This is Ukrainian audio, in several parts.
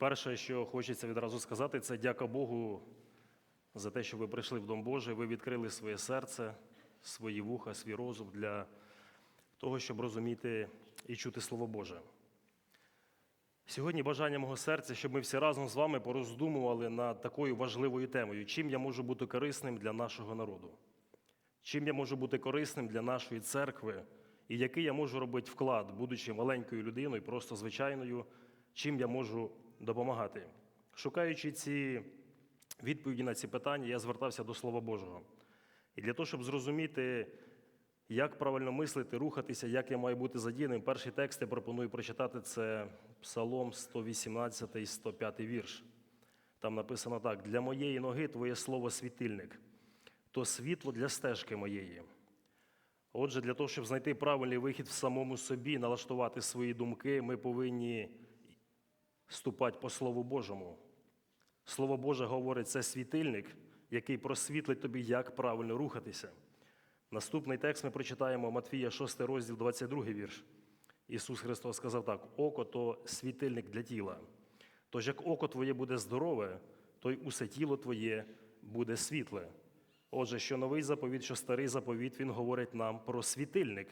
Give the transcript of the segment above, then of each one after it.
Перше, що хочеться відразу сказати, це дяка Богу за те, що ви прийшли в Дом Божий, ви відкрили своє серце, свої вуха, свій розум для того, щоб розуміти і чути Слово Боже. Сьогодні бажання мого серця, щоб ми всі разом з вами пороздумували над такою важливою темою, чим я можу бути корисним для нашого народу, чим я можу бути корисним для нашої церкви, і який я можу робити вклад, будучи маленькою людиною, просто звичайною, чим я можу допомагати. Шукаючи ці відповіді на ці питання, я звертався до Слова Божого. І для того, щоб зрозуміти, як правильно мислити, рухатися, як я маю бути задіяним, перший текст я пропоную прочитати це Псалом 118 і 105 вірш. Там написано так: для моєї ноги твоє слово світильник, то світло для стежки моєї. Отже, для того, щоб знайти правильний вихід в самому собі, налаштувати свої думки, ми повинні ступати по Слову Божому. Слово Боже говорить, це світильник, який просвітлить тобі, як правильно рухатися. Наступний текст ми прочитаємо Матвія 6 розділ, 22 вірш. Ісус Христос сказав так: око то світильник для тіла. Тож як око твоє буде здорове, то й усе тіло твоє буде світле. Отже, що новий заповіт, що старий заповіт, він говорить нам про світильник.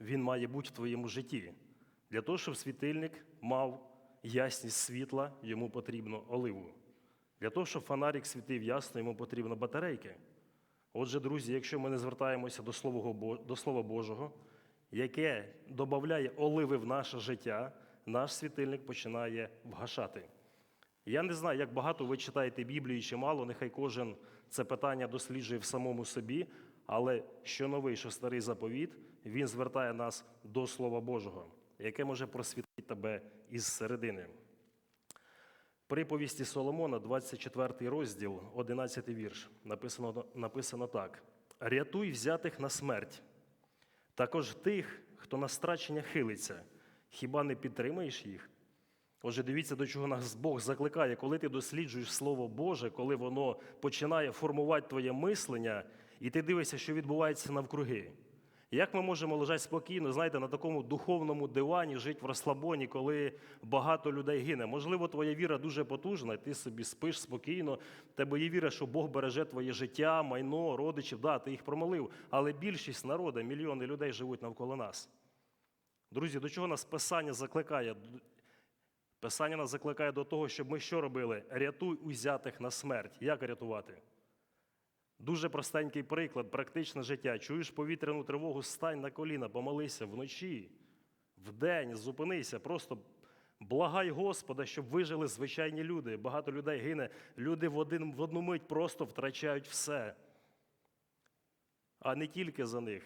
Він має бути в твоєму житті. Для того, щоб світильник мав ясність світла, йому потрібно оливу. Для того, щоб фонарик світив ясно, йому потрібно батарейки. Отже, друзі, якщо ми не звертаємося до Слова, Божого, яке додає оливи в наше життя, наш світильник починає вгашати. Я не знаю, як багато ви читаєте Біблію чи мало, нехай кожен це питання досліджує в самому собі, але що новий, що старий заповіт, він звертає нас до Слова Божого, яке може просвітити тебе із середини. Приповісті Соломона, 24 розділ, 11 вірш, написано, написано так: Рятуй взятих на смерть, також тих, хто на страчення хилиться, хіба не підтримаєш їх? Отже, дивіться, до чого нас Бог закликає, коли ти досліджуєш Слово Боже, коли воно починає формувати твоє мислення, і ти дивишся, що відбувається навкруги. Як ми можемо лежати спокійно, знаєте, на такому духовному дивані, жити в розслабоні, коли багато людей гине? Можливо, твоя віра дуже потужна, і ти собі спиш спокійно, тебе є віра, що Бог береже твоє життя, майно, родичів, да, ти їх промолив. Але більшість народу, мільйони людей живуть навколо нас. Друзі, до чого нас Писання закликає? Писання нас закликає до того, щоб ми що робили? Рятуй узятих на смерть. Як рятувати? Дуже простенький приклад, практичне життя. Чуєш повітряну тривогу, стань на коліна, помолися вночі, вдень, зупинися, просто благай Господа, щоб вижили звичайні люди. Багато людей гине. Люди в, один, в одну мить просто втрачають все. А не тільки за них.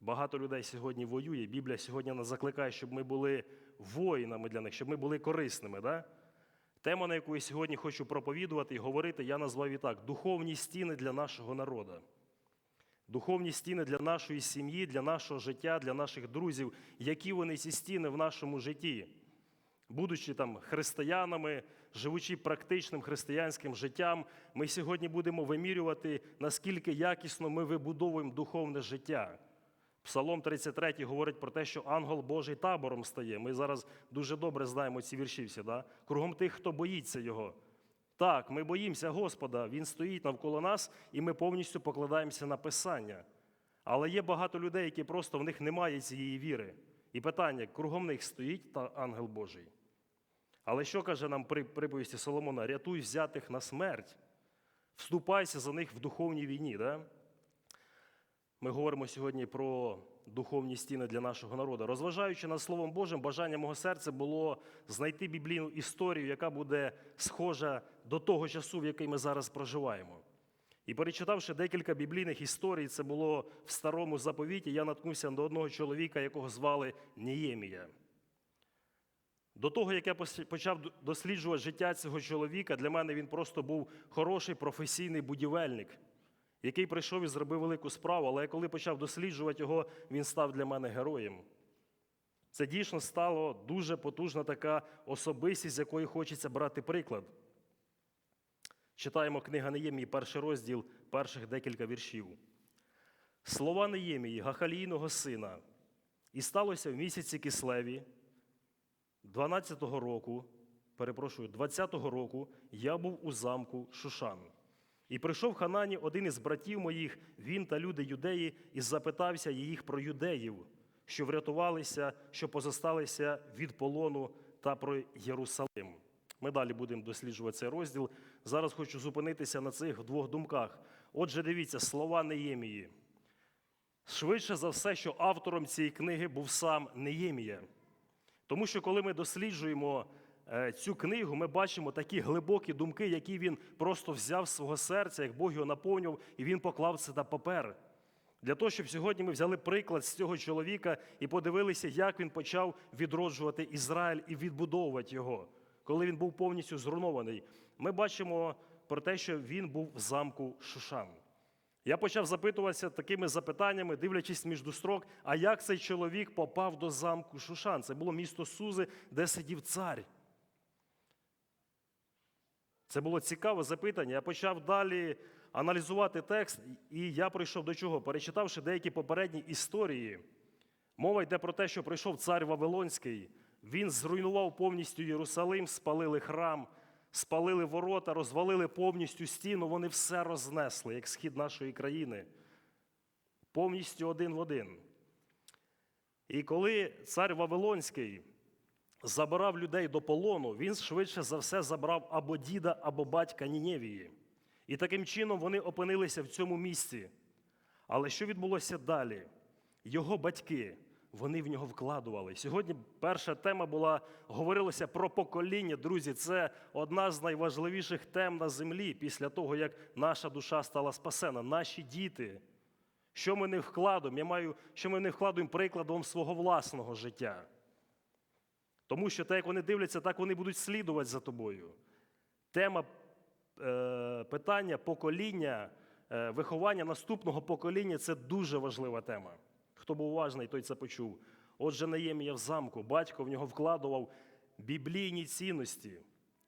Багато людей сьогодні воює. Біблія сьогодні нас закликає, щоб ми були воїнами для них, щоб ми були корисними. Да? Тема, на яку я сьогодні хочу проповідувати і говорити, я назвав і так: духовні стіни для нашого народу. Духовні стіни для нашої сім'ї, для нашого життя, для наших друзів. Які вони ці стіни в нашому житті? Будучи там християнами, живучи практичним християнським життям, ми сьогодні будемо вимірювати, наскільки якісно ми вибудовуємо духовне життя. Псалом 33 говорить про те, що ангел Божий табором стає. Ми зараз дуже добре знаємо ці вірші всі, да? кругом тих, хто боїться його. Так, ми боїмося Господа, Він стоїть навколо нас, і ми повністю покладаємося на Писання. Але є багато людей, які просто в них немає цієї віри. І питання: кругом них стоїть та ангел Божий. Але що каже нам при приповісті Соломона? Рятуй взятих на смерть, вступайся за них в духовній війні. Да? Ми говоримо сьогодні про духовні стіни для нашого народу. Розважаючи над Словом Божим, бажання мого серця було знайти біблійну історію, яка буде схожа до того часу, в який ми зараз проживаємо. І перечитавши декілька біблійних історій, це було в старому заповіті, я наткнувся до одного чоловіка, якого звали Ніємія. До того, як я почав досліджувати життя цього чоловіка, для мене він просто був хороший професійний будівельник, який прийшов і зробив велику справу, але коли почав досліджувати його, він став для мене героєм. Це дійсно стало дуже потужна така особистість, з якої хочеться брати приклад. Читаємо книга Неємії, перший розділ, перших декілька віршів. Слова Неємії, Гахалійного сина, і сталося в місяці Кислеві, 12-го року, перепрошую, 20-го року я був у замку Шушан. І прийшов Ханані один із братів моїх, він та люди юдеї, і запитався їх про юдеїв, що врятувалися, що позосталися від полону та про Єрусалим. Ми далі будемо досліджувати цей розділ. Зараз хочу зупинитися на цих двох думках. Отже, дивіться, слова Неємії. Швидше за все, що автором цієї книги був сам Неємія. Тому що коли ми досліджуємо цю книгу, ми бачимо такі глибокі думки, які він просто взяв з свого серця, як Бог його наповнював, і він поклав це на папер. Для того, щоб сьогодні ми взяли приклад з цього чоловіка і подивилися, як він почав відроджувати Ізраїль і відбудовувати його, коли він був повністю зруйнований. Ми бачимо про те, що він був в замку Шушан. Я почав запитуватися такими запитаннями, дивлячись між строк, а як цей чоловік попав до замку Шушан? Це було місто Сузи, де сидів цар. Це було цікаве запитання. Я почав далі аналізувати текст, і я прийшов до чого? Перечитавши деякі попередні історії. Мова йде про те, що прийшов цар Вавилонський, він зруйнував повністю Єрусалим, спалили храм, спалили ворота, розвалили повністю стіну, вони все рознесли, як схід нашої країни. Повністю один в один. І коли цар Вавилонський забирав людей до полону, він швидше за все забрав або діда, або батька Ніневії. І таким чином вони опинилися в цьому місці. Але що відбулося далі? Його батьки, вони в нього вкладували. Сьогодні перша тема була, говорилося про покоління. Друзі, це одна з найважливіших тем на землі після того, як наша душа стала спасена. Наші діти. Що ми не вкладуємо? Я маю, що ми не вкладуємо прикладом свого власного життя. Тому що те, як вони дивляться, так вони будуть слідувати за тобою. Тема е, питання покоління, е, виховання наступного покоління це дуже важлива тема. Хто був уважний, той це почув. Отже, Наємія в замку, батько в нього вкладував біблійні цінності,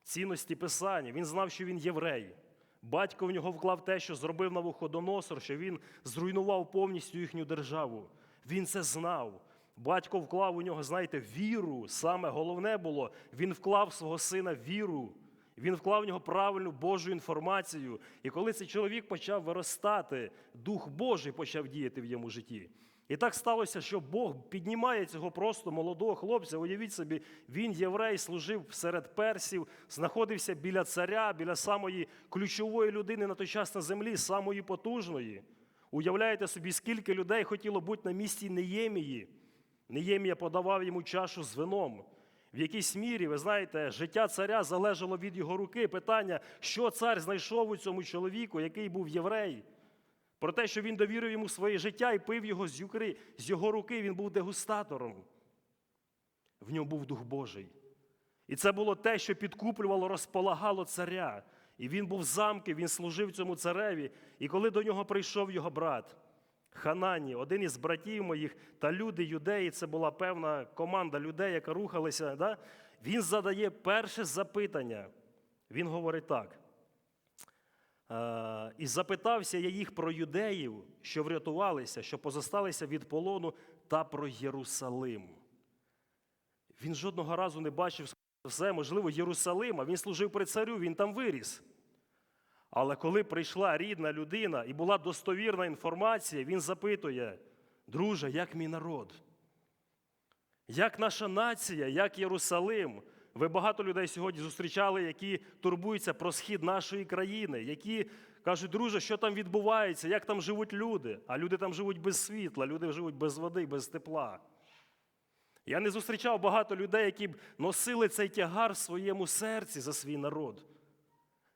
цінності писання. Він знав, що він єврей. Батько в нього вклав те, що зробив Навуходоносор, що він зруйнував повністю їхню державу. Він це знав. Батько вклав у нього, знаєте, віру. Саме головне було, він вклав свого сина віру. Він вклав в нього правильну Божу інформацію. І коли цей чоловік почав виростати, Дух Божий почав діяти в йому житті. І так сталося, що Бог піднімає цього просто молодого хлопця. Уявіть собі, він єврей, служив серед персів, знаходився біля царя, біля самої ключової людини на той час на землі, самої потужної. Уявляєте собі, скільки людей хотіло бути на місці Неємії. Неємія подавав йому чашу з вином. В якійсь мірі, ви знаєте, життя царя залежало від його руки. Питання, що цар знайшов у цьому чоловіку, який був єврей. Про те, що він довірив йому своє життя і пив його з, з його руки, він був дегустатором. В ньому був Дух Божий. І це було те, що підкуплювало, розполагало царя. І він був в замки, він служив цьому цареві. І коли до нього прийшов його брат, Ханані, один із братів моїх, та люди, юдеї, це була певна команда людей, яка рухалася, да? він задає перше запитання. Він говорить так. «Е, І запитався я їх про юдеїв, що врятувалися, що позосталися від полону, та про Єрусалим. Він жодного разу не бачив все, можливо, Єрусалима. Він служив при царю, він там виріс. Але коли прийшла рідна людина і була достовірна інформація, він запитує: друже, як мій народ? Як наша нація, як Єрусалим? Ви багато людей сьогодні зустрічали, які турбуються про схід нашої країни, які кажуть, друже, що там відбувається, як там живуть люди. А люди там живуть без світла, люди живуть без води, без тепла. Я не зустрічав багато людей, які б носили цей тягар в своєму серці за свій народ.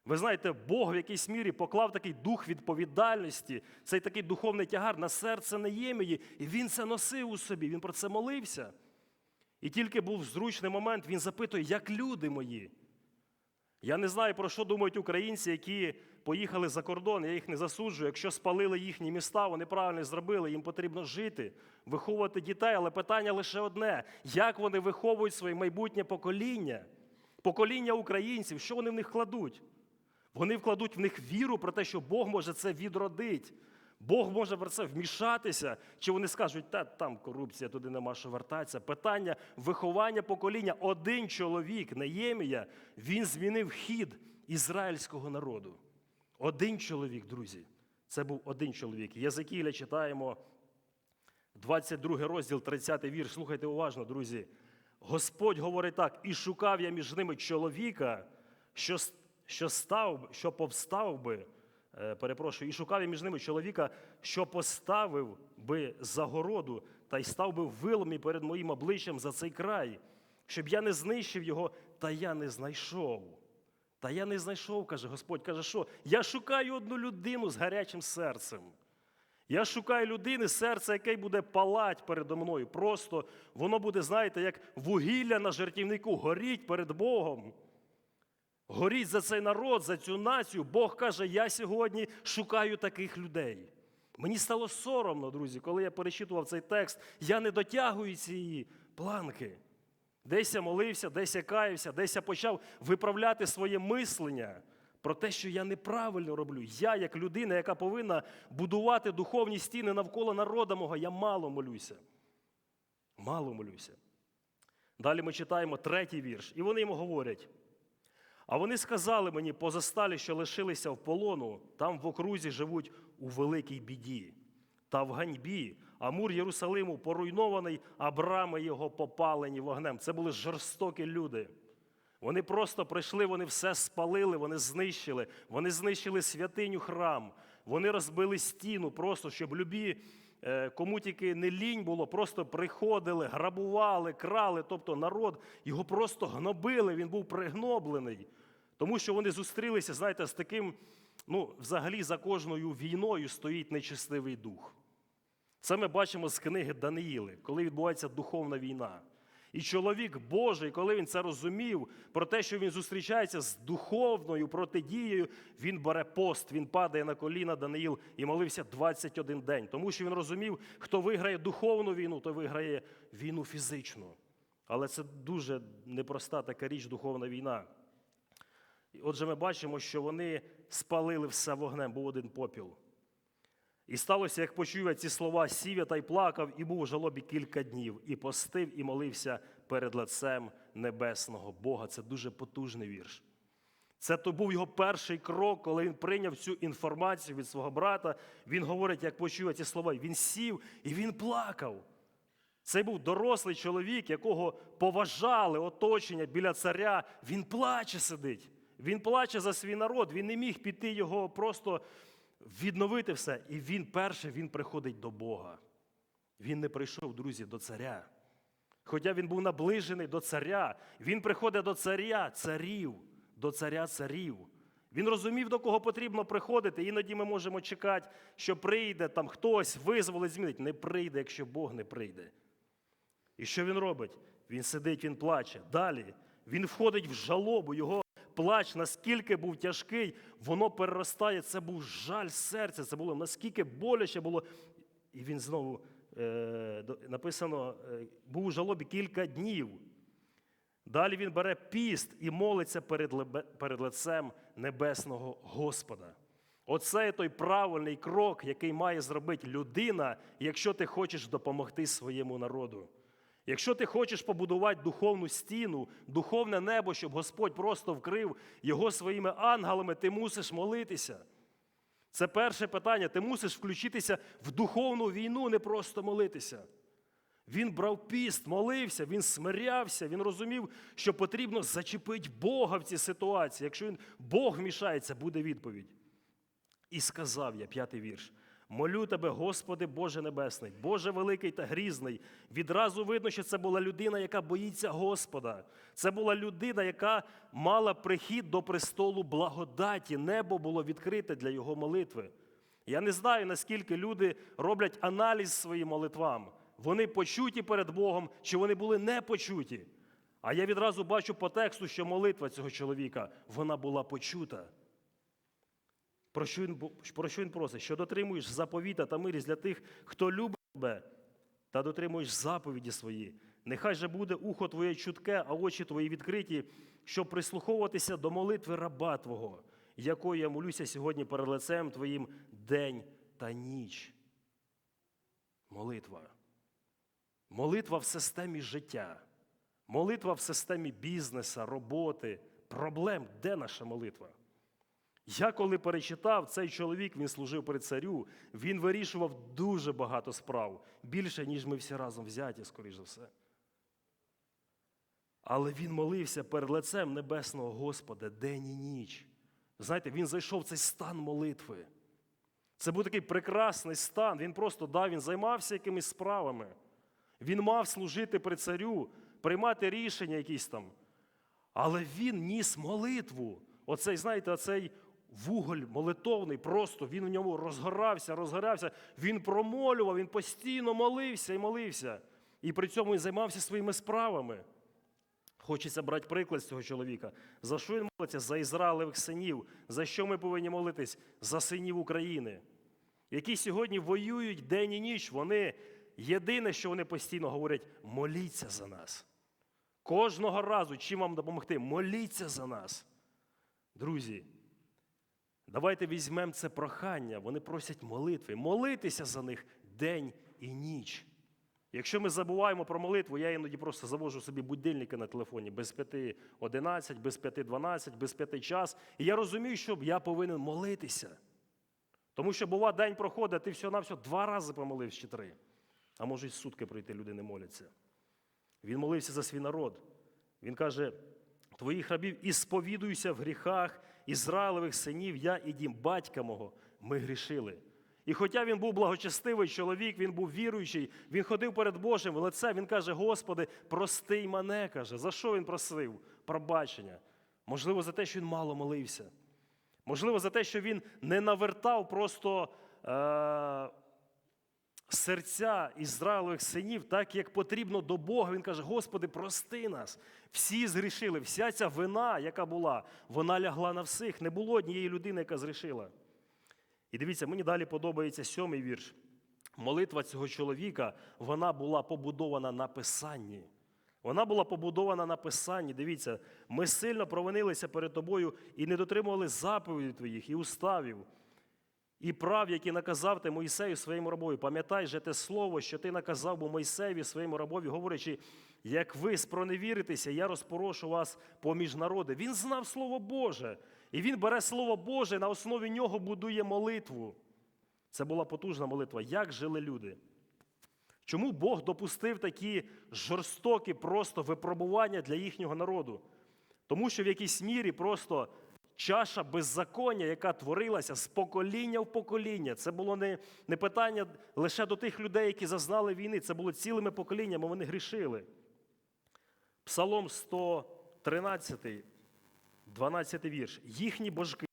Ви знаєте, Бог в якійсь мірі поклав такий дух відповідальності, цей такий духовний тягар на серце Неємії, і він це носив у собі, він про це молився. І тільки був зручний момент, він запитує, як люди мої. Я не знаю, про що думають українці, які поїхали за кордон, я їх не засуджую. Якщо спалили їхні міста, вони правильно зробили, їм потрібно жити, виховувати дітей. Але питання лише одне: як вони виховують своє майбутнє покоління, покоління українців, що вони в них кладуть? Вони вкладуть в них віру про те, що Бог може це відродити. Бог може про це вмішатися, чи вони скажуть, та там корупція, туди нема що вертатися. Питання виховання покоління. Один чоловік, Неємія, він змінив хід ізраїльського народу. Один чоловік, друзі. Це був один чоловік. Єзекіля читаємо 22 розділ, 30 вірш. Слухайте уважно, друзі. Господь говорить так: і шукав я між ними чоловіка, що, що, став, що повстав би, е, перепрошую, і шукав я між ними чоловіка, що поставив би загороду та й став би в виломі перед моїм обличчям за цей край, щоб я не знищив його, та я не знайшов. Та я не знайшов, каже Господь. Каже, що я шукаю одну людину з гарячим серцем. Я шукаю людини, серце, яке буде палать передо мною. Просто воно буде, знаєте, як вугілля на жертівнику, горіть перед Богом. Горіть за цей народ, за цю націю. Бог каже, я сьогодні шукаю таких людей. Мені стало соромно, друзі, коли я перечитував цей текст. Я не дотягую цієї планки. Десь я молився, десь я каявся, десь я почав виправляти своє мислення про те, що я неправильно роблю. Я, як людина, яка повинна будувати духовні стіни навколо народа мого, я мало молюся. Мало молюся. Далі ми читаємо третій вірш, і вони йому говорять. А вони сказали мені, позасталі, що лишилися в полону, там в окрузі живуть у великій біді та в ганьбі. А мур Єрусалиму поруйнований, а брами його попалені вогнем. Це були жорстокі люди. Вони просто прийшли, вони все спалили, вони знищили. Вони знищили святиню храм. Вони розбили стіну, просто щоб любі, е, кому тільки не лінь було, просто приходили, грабували, крали. Тобто народ його просто гнобили, він був пригноблений. Тому що вони зустрілися, знаєте, з таким, ну, взагалі за кожною війною стоїть нечистивий дух. Це ми бачимо з книги Даниїли, коли відбувається духовна війна. І чоловік Божий, коли він це розумів, про те, що він зустрічається з духовною протидією, він бере пост, він падає на коліна Даниїл і молився 21 день. Тому що він розумів, хто виграє духовну війну, той виграє війну фізичну. Але це дуже непроста така річ, духовна війна. І Отже, ми бачимо, що вони спалили все вогнем, був один попіл. І сталося, як почув я ці слова, сів та й плакав, і був у жалобі кілька днів, і постив, і молився перед лицем небесного Бога. Це дуже потужний вірш. Це то був його перший крок, коли він прийняв цю інформацію від свого брата. Він говорить, як почув я ці слова. Він сів і він плакав. Це був дорослий чоловік, якого поважали оточення біля царя. Він плаче сидить. Він плаче за свій народ. Він не міг піти його просто відновити все. І він перший він приходить до Бога. Він не прийшов, друзі, до царя. Хоча він був наближений до царя, він приходить до царя, царів, до царя царів. Він розумів, до кого потрібно приходити. Іноді ми можемо чекати, що прийде там хтось, визволить, змінить. Не прийде, якщо Бог не прийде. І що він робить? Він сидить, він плаче. Далі він входить в жалобу, його плач, наскільки був тяжкий, воно переростає. Це був жаль серця, це було наскільки боляче було. І він знову е, написано, е, був у жалобі кілька днів. Далі він бере піст і молиться перед, перед лицем небесного Господа. Оце той правильний крок, який має зробити людина, якщо ти хочеш допомогти своєму народу. Якщо ти хочеш побудувати духовну стіну, духовне небо, щоб Господь просто вкрив його своїми ангелами, ти мусиш молитися. Це перше питання. Ти мусиш включитися в духовну війну, не просто молитися. Він брав піст, молився, він смирявся, він розумів, що потрібно зачепити Бога в цій ситуації. Якщо він Бог вмішається, буде відповідь. І сказав я, п'ятий вірш. Молю тебе, Господи, Боже Небесний, Боже великий та грізний. Відразу видно, що це була людина, яка боїться Господа. Це була людина, яка мала прихід до престолу благодаті. Небо було відкрите для його молитви. Я не знаю, наскільки люди роблять аналіз своїм молитвам. Вони почуті перед Богом, чи вони були не почуті. А я відразу бачу по тексту, що молитва цього чоловіка вона була почута. Про що він, про що він просить? Що дотримуєш заповіта та мирість для тих, хто любить тебе, та дотримуєш заповіді свої. Нехай же буде ухо твоє чутке, а очі твої відкриті, щоб прислуховуватися до молитви раба Твого, якою я молюся сьогодні перед лицем Твоїм день та ніч. Молитва. Молитва в системі життя. Молитва в системі бізнеса, роботи, проблем. Де наша молитва? Я коли перечитав, цей чоловік він служив при царю, він вирішував дуже багато справ, більше, ніж ми всі разом взяті, скоріш за все. Але він молився перед лицем небесного Господа день і ніч. Знаєте, він зайшов в цей стан молитви. Це був такий прекрасний стан. Він просто да, він займався якимись справами. Він мав служити при царю, приймати рішення якісь там. Але він ніс молитву. Оцей, знаєте, оцей вуголь молитовний, просто він в ньому розгорався, розгорався. Він промолював, він постійно молився і молився. І при цьому він займався своїми справами. Хочеться брати приклад з цього чоловіка. За що він молиться? За Ізраїлевих синів. За що ми повинні молитись? За синів України, які сьогодні воюють день і ніч. Вони єдине, що вони постійно говорять, моліться за нас. Кожного разу, чим вам допомогти, моліться за нас. Друзі, давайте візьмемо це прохання. Вони просять молитви, молитися за них день і ніч. Якщо ми забуваємо про молитву, я іноді просто завожу собі будильники на телефоні без 5.11, без 5.12, без 5 час. І я розумію, що я повинен молитися. Тому що, бува, день проходить, а ти всього навсього два рази помолився чи три. А може, й сутки пройти, люди не моляться. Він молився за свій народ. Він каже: твоїх рабів і сповідуюся в гріхах Ізраїлевих синів, я і дім батька мого, ми грішили. І хоча він був благочестивий чоловік, він був віруючий, він ходив перед Божим в лице, він каже: Господи, простий мене, каже. За що він просив? Пробачення. Можливо, за те, що він мало молився. Можливо, за те, що він не навертав просто е- серця Ізраїлевих синів, так як потрібно до Бога. Він каже: Господи, прости нас. Всі згрішили. Вся ця вина, яка була, вона лягла на всіх. Не було однієї людини, яка згрішила. І дивіться, мені далі подобається сьомий вірш. Молитва цього чоловіка, вона була побудована на писанні. Вона була побудована на писанні. Дивіться, ми сильно провинилися перед тобою і не дотримували заповідей твоїх і уставів, і прав, які наказав ти Моїсею своєму рабові. Пам'ятай же те слово, що ти наказав був Мойсеєві своєму рабові, говорячи, як ви спроневіритеся, я розпорошу вас поміж народи. Він знав Слово Боже. І він бере Слово Боже, на основі нього будує молитву. Це була потужна молитва. Як жили люди? Чому Бог допустив такі жорстокі просто випробування для їхнього народу? Тому що в якійсь мірі просто чаша беззаконня, яка творилася з покоління в покоління, це було не, не питання лише до тих людей, які зазнали війни, це було цілими поколіннями, вони грішили. Псалом 113, 12 вірш. Їхні божки.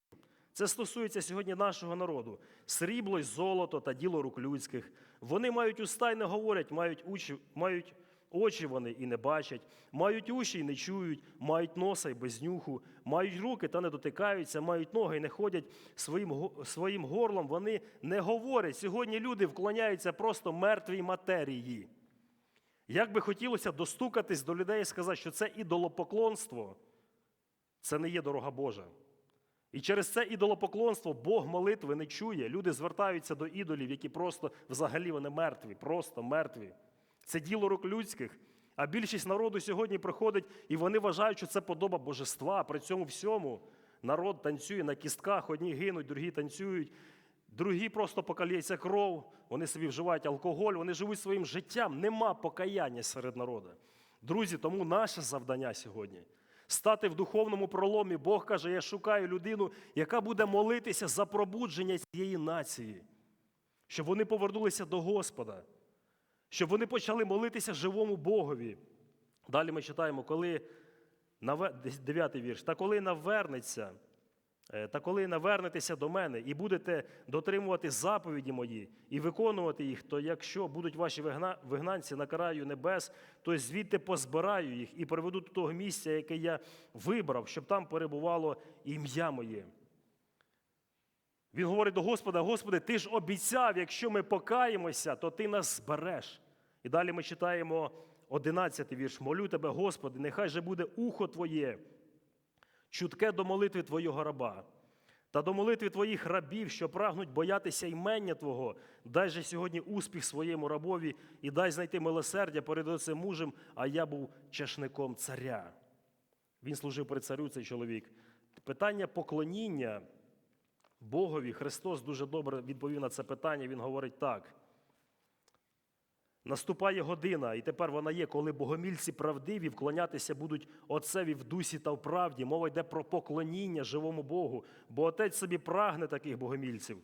Це стосується сьогодні нашого народу. Срібло й золото та діло рук людських. Вони мають уста й не говорять, мають очі, мають очі вони і не бачать, мають уші й не чують, мають носа й без нюху, мають руки та не дотикаються, мають ноги й не ходять своїм, своїм горлом. Вони не говорять. Сьогодні люди вклоняються просто мертвій матерії. Як би хотілося достукатись до людей і сказати, що це ідолопоклонство, це не є дорога Божа. І через це ідолопоклонство Бог молитви не чує. Люди звертаються до ідолів, які просто взагалі вони мертві, просто мертві. Це діло рук людських. А більшість народу сьогодні приходить, і вони вважають, що це подоба божества. При цьому всьому народ танцює на кістках, одні гинуть, другі танцюють, другі просто покаліється кров, вони собі вживають алкоголь, вони живуть своїм життям. Нема покаяння серед народу. Друзі, тому наше завдання сьогодні стати в духовному проломі. Бог каже: я шукаю людину, яка буде молитися за пробудження цієї нації, щоб вони повернулися до Господа, щоб вони почали молитися живому Богові. Далі ми читаємо, коли дев'ятий вірш, та коли навернеться. Е, Та коли навернетеся до мене і будете дотримувати заповіді мої і виконувати їх, то якщо будуть ваші вигнанці на краю небес, то звідти позбираю їх і приведу до того місця, яке я вибрав, щоб там перебувало ім'я моє. Він говорить до Господа: Господи, ти ж обіцяв, якщо ми покаємося, то ти нас збереш. І далі ми читаємо 11 вірш. Молю тебе, Господи, нехай же буде ухо Твоє чутке до молитви Твого раба. Та до молитви твоїх рабів, що прагнуть боятися імення Твого, дай же сьогодні успіх своєму рабові і дай знайти милосердя перед оцим мужем, а я був чашником царя. Він служив при царю, цей чоловік. Питання поклоніння Богові Христос дуже добре відповів на це питання. Він говорить так. Наступає година, і тепер вона є, коли богомільці правдиві вклонятися будуть Отцеві в дусі та в правді. Мова йде про поклоніння живому Богу, бо Отець собі прагне таких богомільців.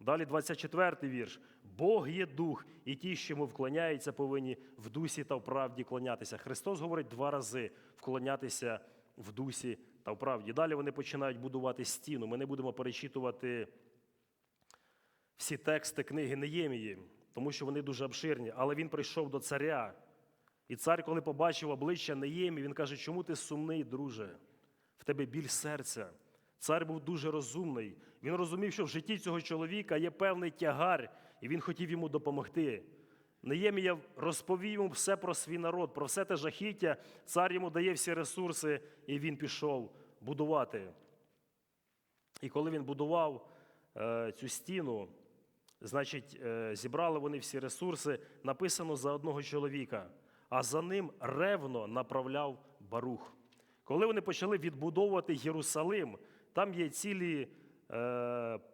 Далі 24 вірш. Бог є дух, і ті, що йому вклоняються, повинні в дусі та в правді клонятися. Христос говорить два рази вклонятися в дусі та в правді. Далі вони починають будувати стіну. Ми не будемо перечитувати всі тексти книги Неємії, тому що вони дуже обширні. Але він прийшов до царя. І цар, коли побачив обличчя Неємі, він каже, чому ти сумний, друже? В тебе біль серця. Цар був дуже розумний. Він розумів, що в житті цього чоловіка є певний тягар, і він хотів йому допомогти. Неємія розповів йому все про свій народ, про все те жахіття. Цар йому дає всі ресурси, і він пішов будувати. І коли він будував е, цю стіну, значить, е, зібрали вони всі ресурси, написано за одного чоловіка, а за ним ревно направляв Барух. Коли вони почали відбудовувати Єрусалим, там є цілі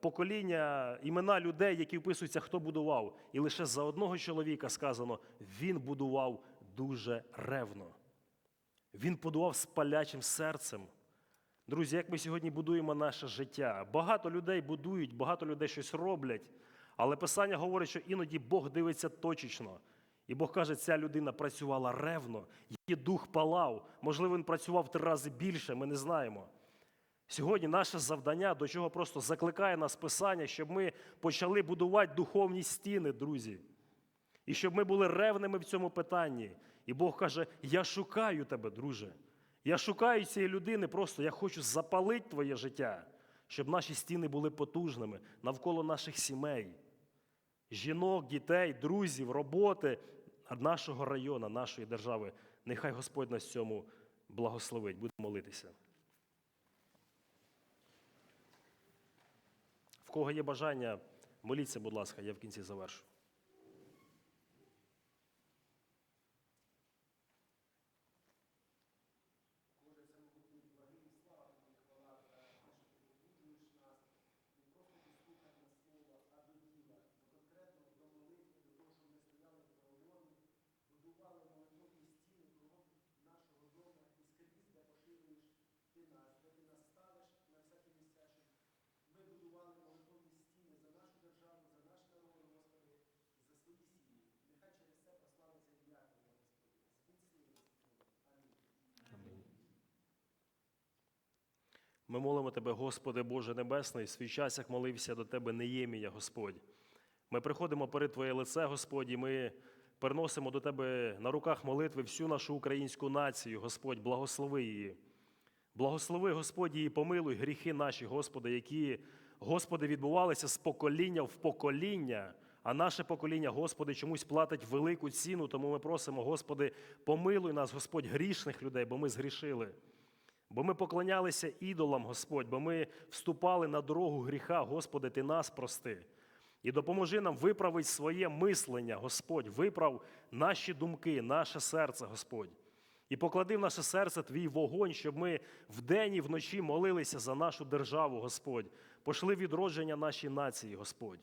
покоління, імена людей, які вписуються, хто будував. І лише за одного чоловіка сказано, він будував дуже ревно. Він будував з палячим серцем. Друзі, як ми сьогодні будуємо наше життя? Багато людей будують, багато людей щось роблять, але Писання говорить, що іноді Бог дивиться точечно. І Бог каже, ця людина працювала ревно, її дух палав. Можливо, він працював три рази більше, ми не знаємо. Сьогодні наше завдання, до чого просто закликає нас Писання, щоб ми почали будувати духовні стіни, друзі. І щоб ми були ревними в цьому питанні. І Бог каже: Я шукаю тебе, друже. Я шукаю цієї людини, просто я хочу запалити твоє життя, щоб наші стіни були потужними навколо наших сімей, жінок, дітей, друзів, роботи нашого району, нашої держави. Нехай Господь нас цьому благословить. Будемо молитися. Кого є бажання, моліться, будь ласка, я в кінці завершу. Ми молимо Тебе, Господи Боже Небесний, свій час, як молився до Тебе Неємія, Господь. Ми приходимо перед Твоє лице, Господь, і ми переносимо до Тебе на руках молитви всю нашу українську націю, Господь, благослови її. Благослови, Господь, і помилуй гріхи наші, Господи, які, Господи, відбувалися з покоління в покоління, а наше покоління, Господи, чомусь платить велику ціну. Тому ми просимо, Господи, помилуй нас, Господь, грішних людей, бо ми згрішили. Бо ми поклонялися ідолам, Господь, бо ми вступали на дорогу гріха, Господи, Ти нас прости. І допоможи нам виправити своє мислення, Господь, виправ наші думки, наше серце, Господь. І поклади в наше серце твій вогонь, щоб ми вдень і вночі молилися за нашу державу, Господь. Пошли відродження нашій нації, Господь.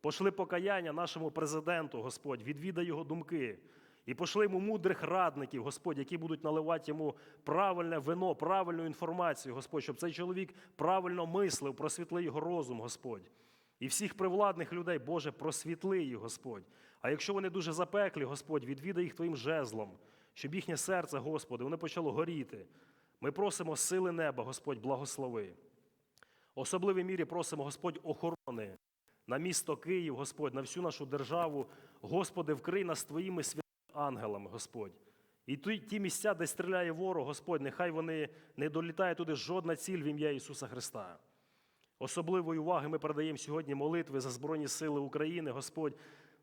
Пошли покаяння нашому президенту, Господь, відвідай його думки. І пошли йому мудрих радників, Господь, які будуть наливати йому правильне вино, правильну інформацію, Господь, щоб цей чоловік правильно мислив, просвітли його розум, Господь. І всіх привладних людей, Боже, просвітли їх, Господь. А якщо вони дуже запеклі, Господь, відвідай їх Твоїм жезлом, щоб їхнє серце, Господи, воно почало горіти. Ми просимо сили неба, Господь, благослови. Особливій мірі просимо, Господь, охорони на місто Київ, Господь, на всю нашу державу. Господи, вкрий нас Твоїми святими ангелами, Господь. І ті- місця, де стріляє ворог, Господь, нехай вони не долітає туди жодна ціль в ім'я Ісуса Христа. Особливої уваги ми передаємо сьогодні молитви за Збройні Сили України, Господь.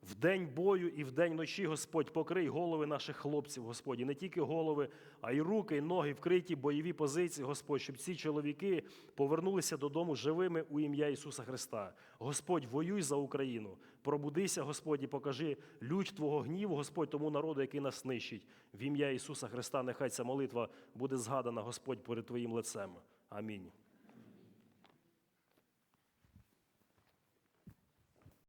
В день бою і в день ночі, Господь, покрий голови наших хлопців, Господь, і не тільки голови, а й руки, й ноги вкриті бойові позиції, Господь, щоб ці чоловіки повернулися додому живими у ім'я Ісуса Христа. Господь, воюй за Україну. Пробудися, Господь, і покажи лють Твого гніву, Господь, тому народу, який нас нищить. В ім'я Ісуса Христа, нехай ця молитва буде згадана, Господь, перед Твоїм лицем. Амінь.